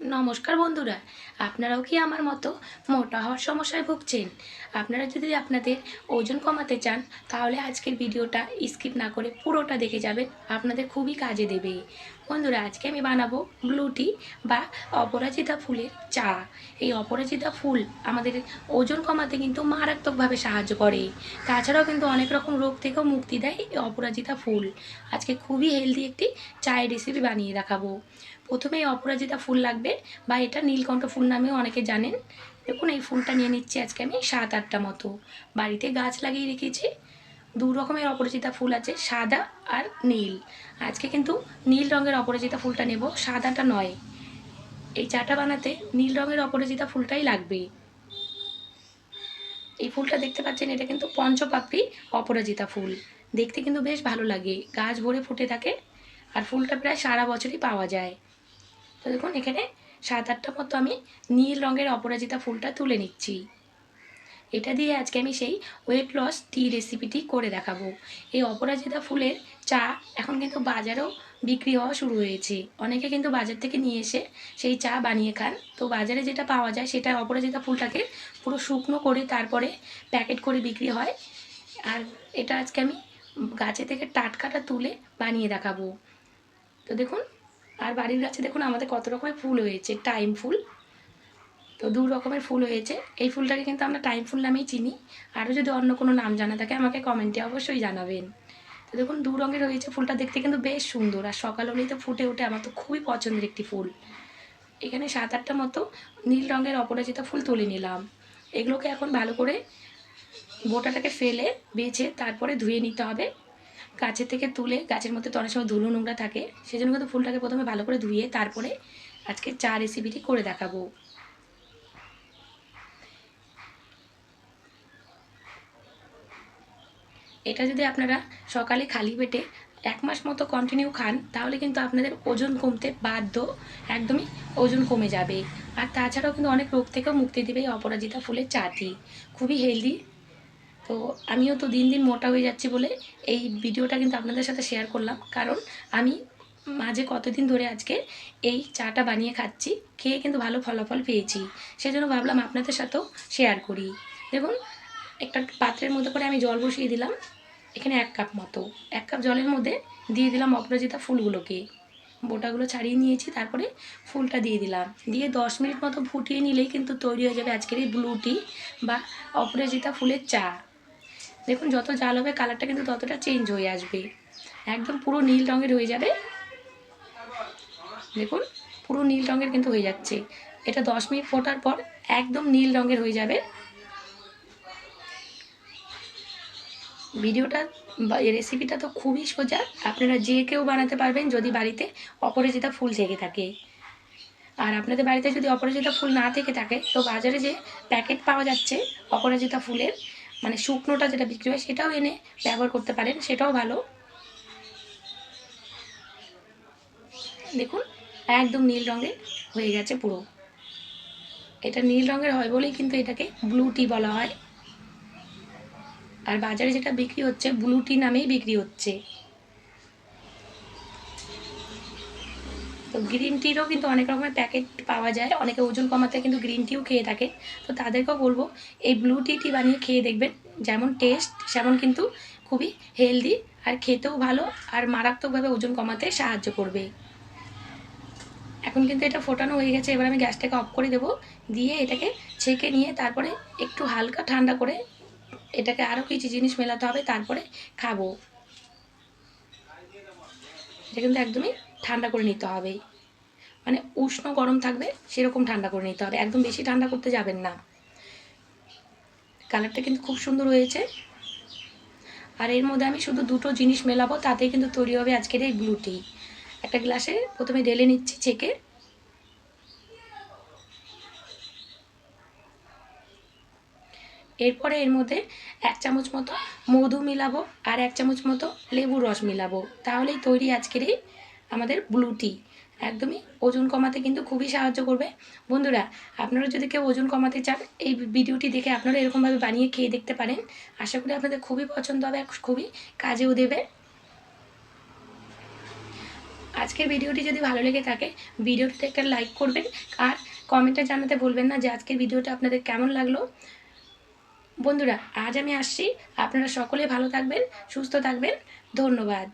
নমস্কার বন্ধুরা, আপনারাও কি আমার মতো মোটা হওয়ার সমস্যায় ভুগছেন? আপনারা যদি আপনাদের ওজন কমাতে চান, তাহলে আজকের ভিডিওটা স্কিপ না করে পুরোটা দেখে যাবেন, আপনাদের খুবই কাজে দেবে। বন্ধুরা, আজকে আমি বানাবো ব্লু টি বা অপরাজিতা ফুলের চা। এই অপরাজিতা ফুল আমাদের ওজন কমাতে কিন্তু মারাত্মকভাবে সাহায্য করে। তাছাড়াও কিন্তু অনেক রকম রোগ থেকেও মুক্তি দেয় এই অপরাজিতা ফুল। আজকে খুবই হেলদি একটি চায়ের রেসিপি বানিয়ে দেখাবো। প্রথমে এই অপরাজিতা ফুল লাগবে বা এটা নীলকণ্ঠ ফুল নামেও অনেকে জানেন। দেখুন, এই ফুলটা নিয়ে নিচ্ছি আজকে আমি সাত আটটা মতো। বাড়িতে গাছ লাগিয়ে রেখেছি। দু রকমের অপরাজিতা ফুল আছে, সাদা আর নীল। আজকে কিন্তু নীল রঙের অপরাজিতা ফুলটা নেব, সাদাটা নয়। এই চাটা বানাতে নীল রঙের অপরাজিতা ফুলটাই লাগবে এই ফুলটা দেখতে পাচ্ছেন, এটা কিন্তু পঞ্চপাপড়ি অপরাজিতা ফুল। দেখতে কিন্তু বেশ ভালো লাগে। গাছ ভরে ফুটে থাকে আর ফুলটা প্রায় সারা বছরই পাওয়া যায়। তো দেখুন, এখানে সাত আটটা মতো আমি নীল রঙের অপরাজিতা ফুলটা তুলে নিচ্ছি। এটা দিয়ে আজকে আমি সেই ওয়েট লস টি রেসিপিটি করে দেখাবো। এই অপরাজিতা ফুলের চা এখন কিন্তু বাজারেও বিক্রি হওয়া শুরু হয়েছে। অনেকে কিন্তু বাজার থেকে নিয়ে এসে সেই চা বানিয়ে খান। তো বাজারে যেটা পাওয়া যায়, সেটা অপরাজিতা ফুলটাকে পুরো শুকনো করে তারপরে প্যাকেট করে বিক্রি হয়। আর এটা আজকে আমি গাছে থেকে টাটকাটা তুলে বানিয়ে দেখাবো। তো দেখুন আর বাড়ির গাছে দেখুন আমাদের কত রকমের ফুল হয়েছে, টাইম ফুল। তো দু রকমের ফুল হয়েছে। এই ফুলটাকে কিন্তু আমরা টাইম ফুল নামেই চিনি। আরও যদি অন্য কোনো নাম জানা থাকে, আমাকে কমেন্টে অবশ্যই জানাবেন। তো দেখুন, দু রঙের হয়েছে ফুলটা, দেখতে কিন্তু বেশ সুন্দর। আর সকাল হলেই তো ফুটে ওঠে, আমার তো খুবই পছন্দের একটি ফুল। এখানে সাত আটটা মতো নীল রঙের অপরাজিতা ফুল তুলে নিলাম। এগুলোকে এখন ভালো করে বোটাটাকে ফেলে, বেছে তারপরে ধুয়ে নিতে হবে। গাছের থেকে তুলে গাছের মধ্যে তো অনেক সময় ধুলো নোংরা থাকে, সেজন্য কিন্তু ফুলটাকে প্রথমে ভালো করে ধুয়ে তারপরে আজকে চা রেসিপিটি করে দেখাবো। এটা যদি আপনারা সকালে খালি পেটে এক মাস মতো কন্টিনিউ খান, তাহলে কিন্তু আপনাদের ওজন কমতে বাধ্য, একদমই ওজন কমে যাবে। আর তাছাড়াও কিন্তু অনেক রোগ থেকেও মুক্তি দেবে এই অপরাজিতা ফুলের চাটি। খুবই হেলদি তো আমিও তো দিন দিন মোটা হয়ে যাচ্ছি বলে এই ভিডিওটা কিন্তু আপনাদের সাথে শেয়ার করলাম। কারণ আমি মাঝে কতদিন ধরে আজকে এই চাটা বানিয়ে খাচ্ছি, খেয়ে কিন্তু ভালো ফলাফল পেয়েছি। সেজন্য ভাবলাম আপনাদের সাথেও শেয়ার করি। দেখুন, একটা পাত্রের মধ্যে করে আমি জল বসিয়ে দিলাম, এখানে এক কাপ মতো। এক কাপ জলের মধ্যে দিয়ে দিলাম অপরাজিতা ফুলগুলোকে। বোটাগুলো ছাড়িয়ে নিয়েছি, তারপরে ফুলটা দিয়ে দিলাম। দিয়ে দশ মিনিট মতো ফুটিয়ে নিলেই কিন্তু তৈরি হয়ে যাবে আজকের এই ব্লু টি বা অপরাজিতা ফুলের চা। দেখুন, যত জাল হবে কালারটা কিন্তু ততটা চেঞ্জ হয়ে আসবে। একদম পুরো নীল রঙের হয়ে যাবে। দেখুন, পুরো নীল রঙের কিন্তু হয়ে যাচ্ছে। এটা দশ মিনিট ফোটার পর একদম নীল রঙের হয়ে যাবে। ভিডিওটা রেসিপিটা তো খুবই সোজা। আপনারা যে কেউ বানাতে পারবেন যদি বাড়িতে অপরাজিতা ফুল থেকে থাকে। আর আপনাদের বাড়িতে যদি অপরাজিতা ফুল না থেকে থাকে, তো বাজারে যে প্যাকেট পাওয়া যাচ্ছে অপরাজিতা ফুলের মানে শুকনোটা যেটা বিক্রি হয়, সেটাও এনে ব্যবহার করতে পারেন, সেটাও ভালো। দেখুন, একদম নীল রঙের হয়ে গেছে পুরো। এটা নীল রঙের হয় বলেই কিন্তু এটাকে ব্লু টি বলা হয়। আর বাজারে যেটা বিক্রি হচ্ছে ব্লু টি নামেই বিক্রি হচ্ছে। গ্রিন টিরও কিন্তু অনেক রকমের প্যাকেট পাওয়া যায়। অনেকে ওজন কমাতে কিন্তু গ্রিন টিও খেয়ে থাকে। তো তাদেরকেও বলব, এই ব্লু টি টি বানিয়ে খেয়ে দেখবেন, যেমন টেস্ট সেমন কিন্তু খুবই হেলদি আর খেতেও ভালো আর মারাত্মকভাবে ওজন কমাতে সাহায্য করবে। এখন কিন্তু এটা ফোটানো হয়ে গেছে, এবার আমি গ্যাসটাকে অফ করে দেবো। দিয়ে এটাকে ছেঁকে নিয়ে তারপরে একটু হালকা ঠান্ডা করে এটাকে আরও কিছু জিনিস মেলাতে হবে, তারপরে খাব। এটা কিন্তু একদমই ঠান্ডা করে নিতে হবে। মানে উষ্ণ গরম থাকবে, সেরকম ঠান্ডা করে নিতে হবে। একদম বেশি ঠান্ডা করতে যাবেন না। কালারটা কিন্তু খুব সুন্দর হয়েছে। আর এর মধ্যে আমি শুধু দুটো জিনিস মেলাবো তাতেই কিন্তু তৈরি হবে আজকের এই ব্লু টি একটা গ্লাসে প্রথমে ঢেলে নিচ্ছি ছেঁকে। এরপরে এর মধ্যে এক চামচ মতো মধু মিলাবো আর এক চামচ মতো লেবুর রস মিলাবো। তাহলেই তৈরি আজকের এই আমাদের ব্লু টি একদমই ওজন কমাতে কিন্তু খুবই সাহায্য করবে। বন্ধুরা, আপনারা যদি কেউ ওজন কমাতে চান, এই ভিডিওটি দেখে আপনারা এরকমভাবে বানিয়ে খেয়ে দেখতে পারেন। আশা করি আপনাদের খুবই পছন্দ হবে খুবই কাজেও দেবে। আজকের ভিডিওটি যদি ভালো লেগে থাকে ভিডিওটিতে একটা লাইক করবেন, আর কমেন্টে জানাতে ভুলবেন না যে আজকের ভিডিওটা আপনাদের কেমন লাগল। বন্ধুরা, আজ আমি আসছি। আপনারা সকলে ভালো থাকবেন, সুস্থ থাকবেন। ধন্যবাদ।